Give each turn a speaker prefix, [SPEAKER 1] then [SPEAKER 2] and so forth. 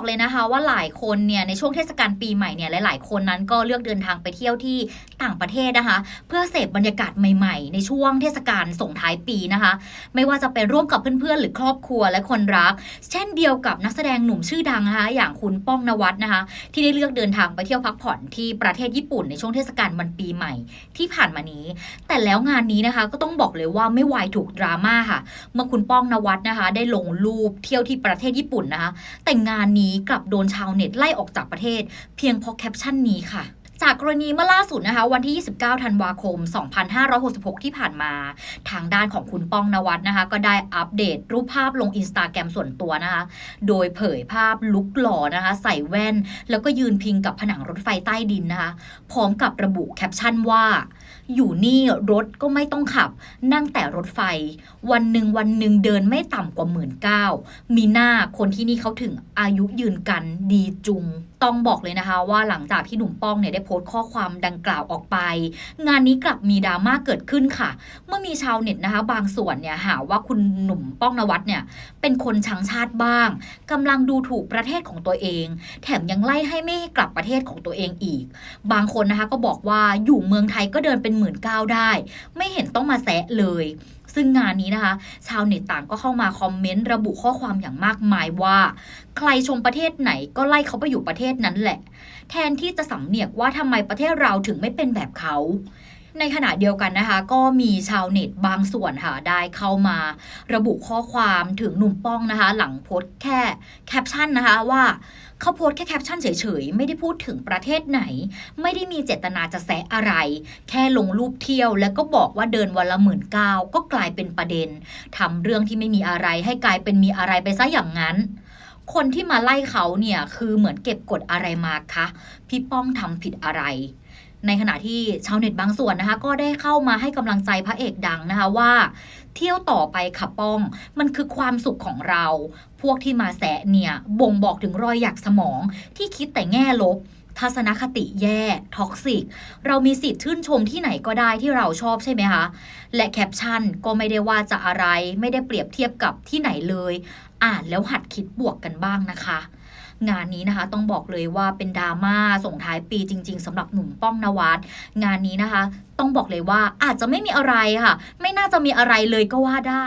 [SPEAKER 1] อกเลยนะคะว่าหลายคนเนี่ยในช่วงเทศกาลปีใหม่เนี่ยหลาย ๆ คนนั้นก็เลือกเดินทางไปเที่ยวที่ต่างประเทศนะคะ เพื่อเสพบรรยากาศใหม่ ๆ ในช่วงเทศกาลส่งท้ายปีนะคะ ไม่ว่าจะเป็นร่วมกับเพื่อนๆ หรือครอบครัวและคนรัก เช่นเดียวกับนักแสดงหนุ่มชื่อดังนะคะอย่างคุณป้องนวัดนะคะ ที่ได้เลือกเดินทางไปเที่ยวพักผ่อนที่ประเทศญี่ปุ่นในช่วงเทศกาลวันปีใหม่ ที่ผ่านมานี้ แต่แล้วงานนี้นะคะก็ต้องบอกเลยว่าไม่วายถูกดราม่าค่ะ เมื่อคุณป้องนวัดนะคะ ได้ลงรูปเที่ยวที่ประเทศญี่ปุ่นนะคะ แต่งานนี้กลับโดนชาวเน็ตไล่ออกจากประเทศ เพียงเพราะแคปชั่นนี้ค่ะ จากกรณีเมื่อล่าสุดนะคะวันที่ 29 ธันวาคม 2566 ที่ผ่านมา ทางด้านของคุณป้องนวัดนะคะก็ได้อัปเดตรูปภาพลงอินสตาแกรมส่วนตัวนะคะ โดยเผยภาพลุกหล่อนะคะ ใส่แว่น แล้วก็ยืนพิงกับผนังรถไฟใต้ดินนะคะ พร้อมกับระบุแคปชั่นว่า อยู่นี่รถก็ไม่ต้องขับ นั่งแต่รถไฟ วันหนึ่งวันหนึ่งเดินไม่ต่ำกว่าหมื่นเก้ามีหน้าคนที่นี่เขาถึงอายุยืนกันดีจุง ต้องบอกเลยนะคะ ว่าหลังจากที่หนุ่มป้องเนี่ยได้โพสต์ข้อความดังกล่าวออกไป งานนี้กลับมีดราม่าเกิดขึ้นค่ะ เมื่อมีชาวเน็ตนะคะ บางส่วนเนี่ยหาว่าคุณหนุ่มป้องนวัดเนี่ยเป็นคนชังชาติบ้างกำลังดูถูกประเทศของตัวเอง แถมยังไล่ให้ไม่กลับประเทศของตัวเองอีก บางคนนะคะก็บอกว่าอยู่เมืองไทยก็เดินเป็นหมื่นก้าวได้ ไม่เห็นต้องมาแซะเลย ซึ่งงานนี้นะคะ ชาวเน็ตต่างก็เข้ามาคอมเมนต์ระบุข้อความอย่างมากมายว่า ใครชมประเทศไหนก็ไล่เขาไปอยู่ประเทศนั้นแหละ แทนที่จะสำเนียกว่าทำไมประเทศเราถึงไม่เป็นแบบเขา ในขณะเดียวกันนะคะ ก็มีชาวเน็ตบางส่วนค่ะได้เข้ามา ระบุข้อความถึงหนุ่มป้องนะคะ หลังโพสต์แค่แคปชั่นนะคะว่าเขาโพสแค่แคปชั่นเฉยๆ ไม่ได้พูดถึงประเทศไหน ไม่ได้มีเจตนาจะแซะอะไร แค่ลงรูปเที่ยว แล้วก็บอกว่าเดินวันละหมื่นเก้าก็กลายเป็นประเด็นทำเรื่องที่ไม่มีอะไรให้กลายเป็นมีอะไรไปซะอย่างนั้นคนที่มาไล่เขาเนี่ยคือเหมือนเก็บกดอะไรมาคะ พี่ป้องทำผิดอะไร ในขณะที่ชาวเน็ตบางส่วนนะคะ ก็ได้เข้ามาให้กำลังใจพระเอกดังนะคะว่า เที่ยวต่อไปค่ะป้อง มันคือความสุขของเรา พวกที่มาแสะเนี่ยบ่งบอกถึงรอยหยักสมองที่คิดแต่แง่ลบทัศนคติแย่ ท็อกซิก เรามีสิทธิ์ชื่นชมที่ไหนก็ได้ที่เราชอบใช่ไหมคะ และแคปชั่นก็ไม่ได้ว่าจะอะไร ไม่ได้เปรียบเทียบกับที่ไหนเลย อ่านแล้วหัดคิดบวกกันบ้างนะคะ งานนี้นะคะต้องบอกเลยว่าเป็นดราม่าส่งท้ายปีจริง ๆสำหรับหนุ่มป้องนวัดงานนี้นะคะ ต้องบอกเลยว่าอาจจะไม่มีอะไรค่ะ ไม่น่าจะมีอะไรเลยก็ว่าได้